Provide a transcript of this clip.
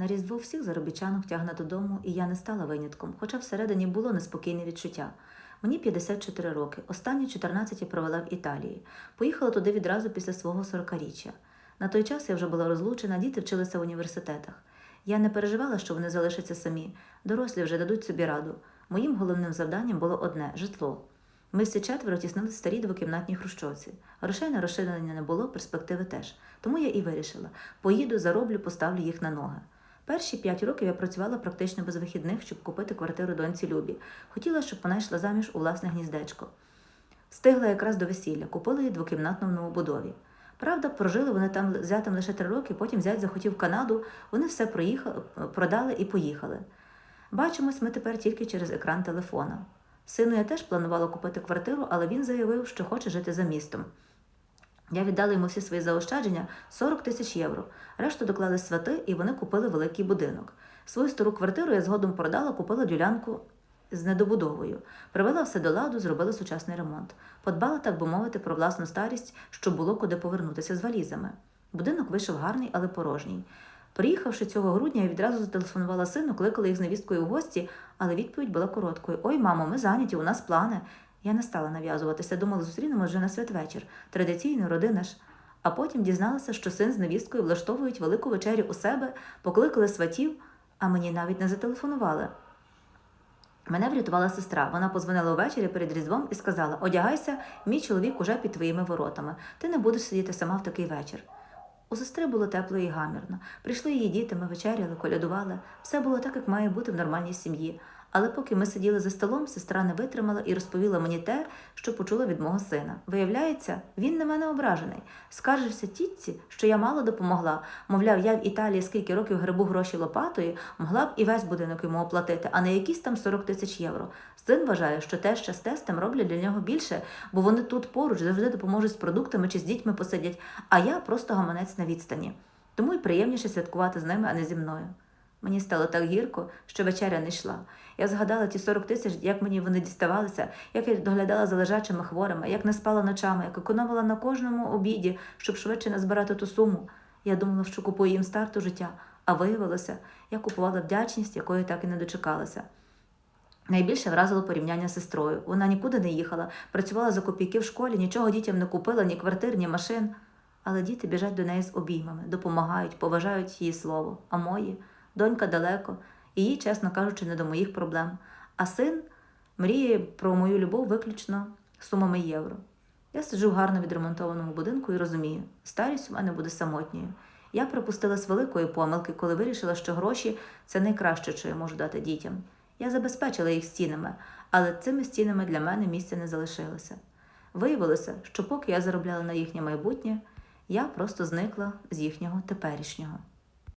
На різдво всіх заробітчанок тягне додому, і я не стала винятком, хоча всередині було неспокійне відчуття. Мені 54 роки, останні 14 я провела в Італії. Поїхала туди відразу після свого 40-річчя. На той час я вже була розлучена, діти вчилися в університетах. Я не переживала, що вони залишаться самі. Дорослі вже дадуть собі раду. Моїм головним завданням було одне житло. Ми всі четверо тіснили в старій двокімнатній хрущовці. Грошей на розширення не було, перспективи теж. Тому я і вирішила: поїду, зароблю, поставлю їх на ноги. Перші п'ять років я працювала практично без вихідних, щоб купити квартиру доньці Любі. Хотіла, щоб вона йшла заміж у власне гніздечко. Встигла якраз до весілля, купила її двокімнатну в новобудові. Правда, прожили вони там зятем лише три роки, потім зять захотів Канаду, вони все проїхали, продали і поїхали. Бачимось ми тепер тільки через екран телефона. Сину я теж планувала купити квартиру, але він заявив, що хоче жити за містом. Я віддала йому всі свої заощадження 40 тисяч євро. Решту доклали свати, і вони купили великий будинок. Свою стару квартиру я згодом продала, купила ділянку з недобудовою. Привела все до ладу, зробила сучасний ремонт. Подбала, так би мовити, про власну старість, щоб було куди повернутися з валізами. Будинок вийшов гарний, але порожній. Приїхавши цього грудня, я відразу зателефонувала сину, кликала їх з невісткою в гості, але відповідь була короткою: Ой, мамо, ми зайняті, у нас плани. Я не стала нав'язуватися, думала, зустрінемось вже на святвечір. Традиційно, родина ж. А потім дізналася, що син з невісткою влаштовують велику вечерю у себе, покликали сватів, а мені навіть не зателефонували. Мене врятувала сестра. Вона позвонила увечері перед Різдвом і сказала: Одягайся, мій чоловік уже під твоїми воротами. Ти не будеш сидіти сама в такий вечір. У сестри було тепло і гамірно. Прийшли її діти, ми вечеряли, колядували. Все було так, як має бути в нормальній сім'ї. Але поки ми сиділи за столом, сестра не витримала і розповіла мені те, що почула від мого сина. Виявляється, він на мене ображений. Скаржився тітці, що я мало допомогла. Мовляв, я в Італії скільки років грибу гроші лопатою, могла б і весь будинок йому оплатити, а не якісь там 40 тисяч євро. Син вважає, що теща з тестем роблять для нього більше, бо вони тут поруч завжди допоможуть з продуктами чи з дітьми посидять, а я просто гаманець на відстані. Тому й приємніше святкувати з ними, а не зі мною. Мені стало так гірко, що вечеря не йшла. Я згадала ті 40 тисяч, як мені вони діставалися, як я доглядала за лежачими хворими, як не спала ночами, як економила на кожному обіді, щоб швидше назбирати ту суму. Я думала, що купую їм старту життя, а виявилося, я купувала вдячність, якої так і не дочекалася. Найбільше вразило порівняння з сестрою. Вона нікуди не їхала, працювала за копійки в школі, нічого дітям не купила, ні квартир, ні машин. Але діти біжать до неї з обіймами, допомагають, поважають її слово. А мої донька далеко, і їй, чесно кажучи, не до моїх проблем. А син мріє про мою любов виключно сумами євро. Я сиджу в гарно відремонтованому будинку і розумію, старість у мене буде самотньою. Я припустилась великої помилки, коли вирішила, що гроші це найкраще, що я можу дати дітям. Я забезпечила їх стінами, але цими стінами для мене місця не залишилося. Виявилося, що поки я заробляла на їхнє майбутнє, я просто зникла з їхнього теперішнього.